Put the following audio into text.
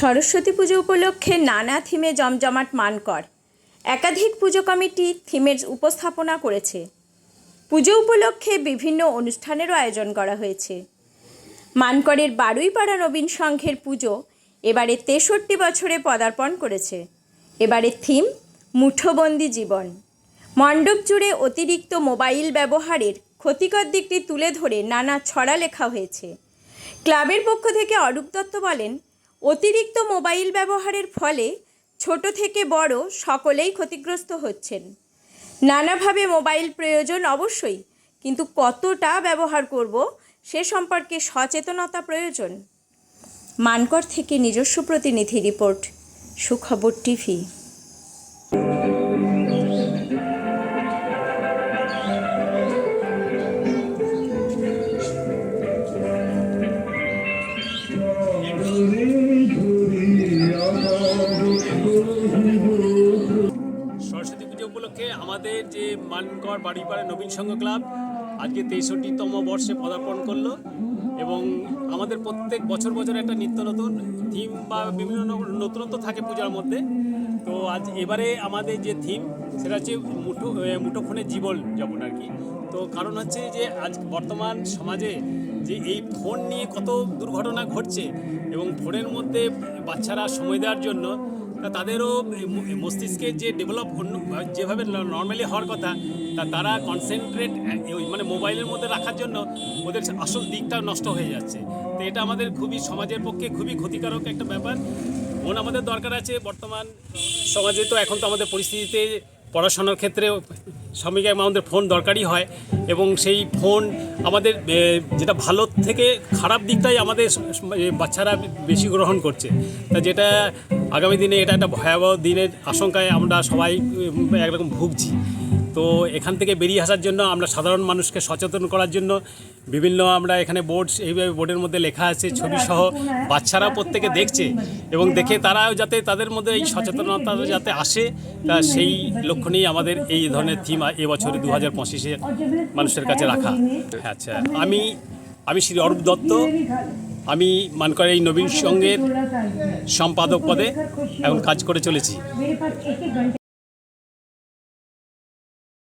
সরস্বতী পুজো উপলক্ষে নানা থিমে জমজমাট মানকর। একাধিক পুজো কমিটি থিমের উপস্থাপনা করেছে। পুজো উপলক্ষে বিভিন্ন অনুষ্ঠানেরও আয়োজন করা হয়েছে। মানকরের বারুইপাড়া নবীন সংঘের পুজো এবারে তেষট্টি বছরে পদার্পণ করেছে। এবারে থিম মুঠোবন্দি জীবন। মণ্ডপ জুড়ে অতিরিক্ত মোবাইল ব্যবহারের ক্ষতিকর দিকটি তুলে ধরে নানা ছড়া লেখা হয়েছে। ক্লাবের পক্ষ থেকে অরূপ দত্ত বলেন অতিরিক্ত মোবাইল ব্যবহারের ফলে ছোট থেকে বড় সকলেই ক্ষতিগ্রস্ত হচ্ছেন। নানাভাবে মোবাইল প্রয়োজন অবশ্যই, কিন্তু কতটা ব্যবহার করব সে সম্পর্কে সচেতনতা প্রয়োজন। মানকর থেকে নিজস্ব প্রতিনিধি রিপোর্ট, সুখবর টিভি। আমাদের যে মানকর বাড়িপাড়া নবীন সংঘ ক্লাব আজকে তেষট্টিতম বর্ষে পদার্পণ করল এবং আমাদের প্রত্যেক বছর বছর একটা নিত্য নতুন থিম বা বিভিন্ন নতুনত্ব থাকে পূজার মধ্যে। তো আজ এবারে আমাদের যে থিম সেটা হচ্ছে মুঠো মুঠোফোনের জীবন যাপন আর কি। তো কারণ হচ্ছে যে আজ বর্তমান সমাজে যে এই ফোন নিয়ে কত দুর্ঘটনা ঘটছে এবং ফোনের মধ্যে বাচ্চারা সময় দেওয়ার জন্য তা তাদেরও মস্তিষ্কের যে ডেভেলপ যেভাবে নর্মালি হওয়ার কথা, তা তারা কনসেন্ট্রেট মানে মোবাইলের মধ্যে রাখার জন্য ওদের আসল দিকটা নষ্ট হয়ে যাচ্ছে। তো এটা আমাদের খুবই সমাজের পক্ষে খুবই ক্ষতিকারক একটা ব্যাপার। ফোন আমাদের দরকার আছে বর্তমান সমাজে তো এখন তো আমাদের পরিস্থিতিতে পড়াশোনার ক্ষেত্রে সবাইকে আমাদের ফোন দরকারই হয় এবং সেই ফোন আমাদের যেটা ভালো থেকে খারাপ দিকটাই আমাদের বাচ্চারা বেশি গ্রহণ করছে। তা যেটা আগামী দিনে এটা একটা ভয়াবহ দিনের আশঙ্কায় আমরা সবাই একরকম ভুগছি। তো এখান থেকে বেরিয়ে আসার জন্য আমরা সাধারণ মানুষকে সচেতন করার জন্য বিভিন্ন আমরা এখানে বোর্ড এইভাবে বোর্ডের মধ্যে লেখা আছে ছবি সহ বাচ্চারাও প্রত্যেকে দেখছে এবং দেখে তারাও যাতে তাদের মধ্যে এই সচেতনতা যাতে আসে, তা সেই লক্ষ্য নিয়েই আমাদের এই ধরনের থিম এবছরে দু হাজার পঁচিশে মানুষের কাছে রাখা। আচ্ছা আমি আমি শ্রী অরূপ দত্ত। আমি মানকর এই নবীন সঙ্গের সম্পাদক পদে এখন কাজ করে চলেছি।